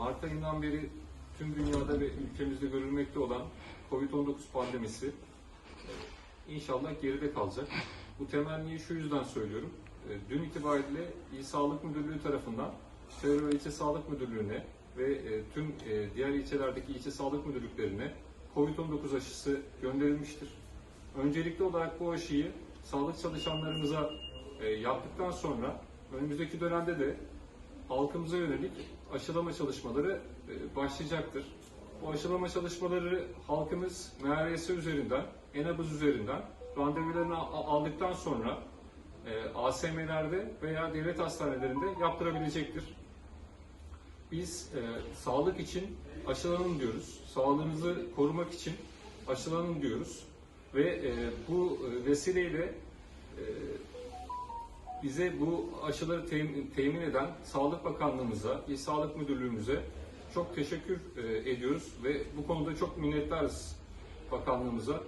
Mart ayından beri tüm dünyada ve ülkemizde görülmekte olan COVID-19 pandemisi inşallah geride kalacak. Bu temenniyi şu yüzden söylüyorum. E, Dün itibariyle İl Sağlık Müdürlüğü tarafından Çevre ve İlçe Sağlık Müdürlüğü'ne ve e, tüm e, diğer ilçelerdeki ilçe sağlık müdürlüklerine COVID-19 aşısı gönderilmiştir. Öncelikli olarak bu aşıyı sağlık çalışanlarımıza yaptıktan sonra önümüzdeki dönemde de halkımıza yönelik aşılama çalışmaları e, başlayacaktır. Bu aşılama çalışmaları halkımız MRS üzerinden, Enabız üzerinden randevularını aldıktan sonra e, ASM'lerde veya devlet hastanelerinde yaptırabilecektir. Biz e, sağlık için aşılanın diyoruz. Sağlığınızı korumak için aşılanın diyoruz. Ve e, bu e, vesileyle e, bize bu aşıları temin, temin eden Sağlık Bakanlığımıza, İl Sağlık Müdürlüğümüze çok teşekkür e, ediyoruz ve bu konuda çok minnettarız bakanlığımıza.